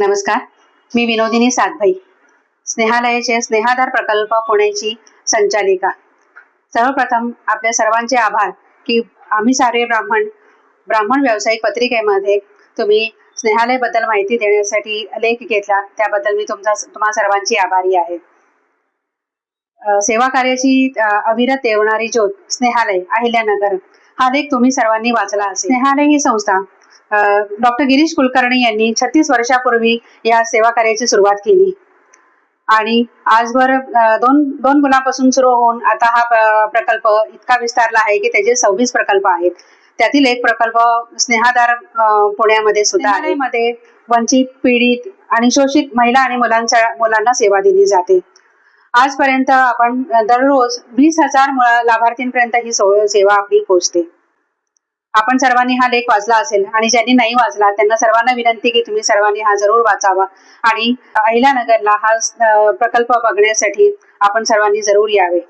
नमस्कार. मी विनोदिनी सातभाई. स्नेहालयाचे स्नेहाधार प्रकल्प पुण्याची संचालिका. सर्वप्रथम आपल्या सर्वांचे आभार की आम्ही सारे ब्राह्मण ब्राह्मण व्यावसायिक पत्रिकेमध्ये तुम्ही स्नेहालयबद्दल माहिती देण्यासाठी लेख घेतला त्याबद्दल मी तुमचा तुम्हा सर्वांची आभारी आहे. सेवा कार्याची अविरत देवणारी ज्योत स्नेहालय अहिल्यानगर. हा लेख तुम्ही सर्वांनी वाचला असेल. स्नेहालय ही संस्था डॉक्टर गिरीश कुलकर्णी यांनी छत्तीस वर्षापूर्वी या सेवा कार्याची सुरुवात केली. आणि आजवर अ, दोन दोन मुलांपासून सुरू होऊन आता हा प्रकल्प इतका विस्तारला आहे की त्याचे सव्वीस प्रकल्प आहेत. त्यातील एक प्रकल्प स्नेहादार पुण्यामध्ये सुद्धा आहे. मध्ये वंचित पीडित आणि शोषित महिला आणि मुलांच्या मुलांना सेवा दिली जाते. आजपर्यंत आपण दररोज वीस हजार लाभार्थींपर्यंत ही सेवा आपली पोहोचते. आपण सर्वांनी हा लेख वाचला असेल आणि ज्यांनी नाही वाचला त्यांना सर्वांना विनंती की तुम्ही सर्वांनी हा जरूर वाचावा. आणि अहिल्यानगरला हा प्रकल्प बघण्यासाठी आपण सर्वांनी जरूर यावे.